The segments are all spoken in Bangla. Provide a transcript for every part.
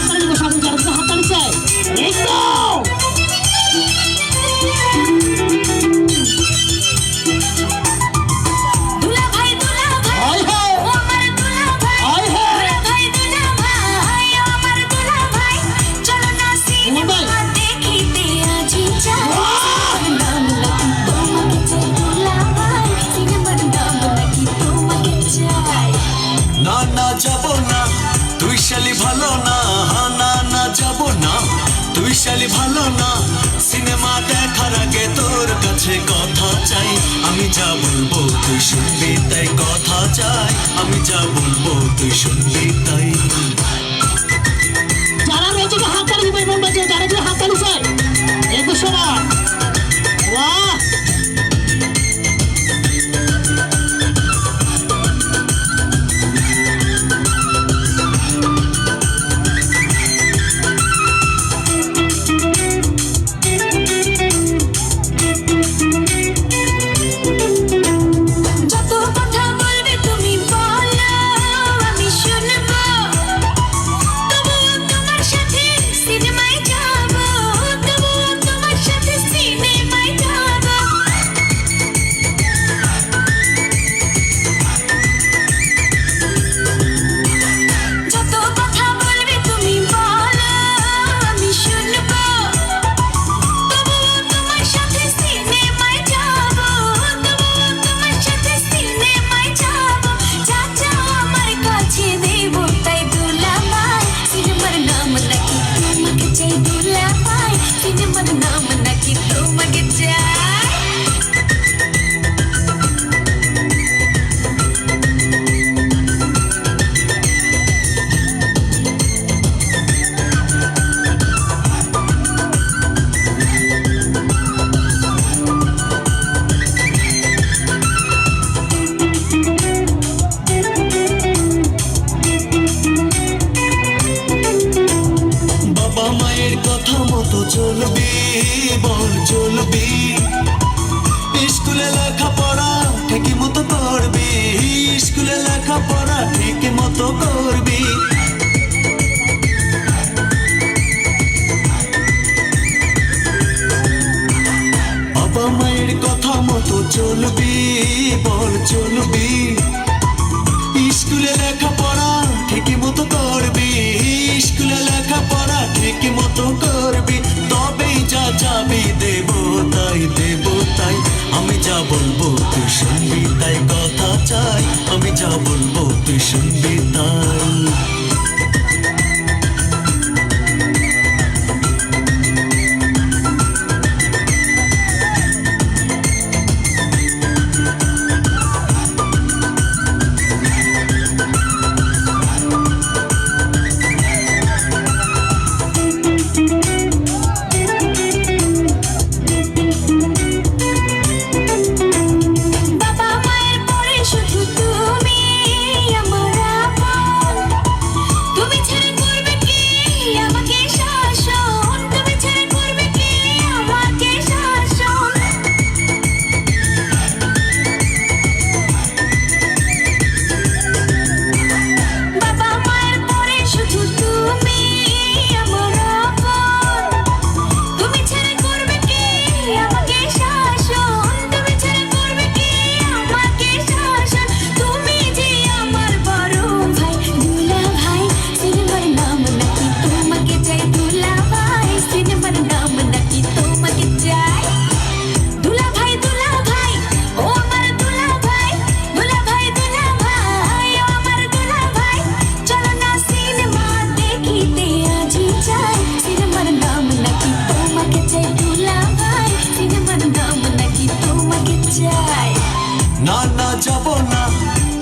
하찮은 거 사준 줄 알았어 No, no, jump on now. তুই শালি ভালো না হানা না, যাব না। তুই শালি ভালো না, সিনেমা দেখার আগে তোর কাছে কথা চাই। আমি যা বলব তুই শুনবি, তাই কথা চাই। আমি যা বলব তুই শুনবি, তাই। কথা মতো চলবি, বল চলবি। স্কুলে লেখাপড়া ঠিকই মতো করবি, স্কুলে লেখাপড়া ঠিকই মতো করবি। বাবা মায়ের কথা মতো চলবি, বল চলবি। স্কুলে লেখাপড়া ঠিকই মতো করবি। চাই আমি যা বলব তুই শুনবি।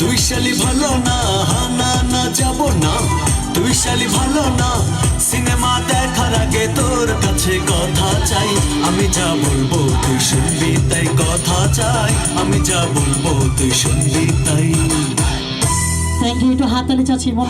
তুই শালি ভালো না, হানা না, যাব না। তুই শালি ভালো না, সিনেমা দেখার আগে তোর কাছে কথা চাই। আমি যা বলব তুই শুনবি, তাই কথা চাই। আমি যা বলব তুই শুনবি, তাই। থ্যাংক একটু হাত তালি চাচ্ছি, মন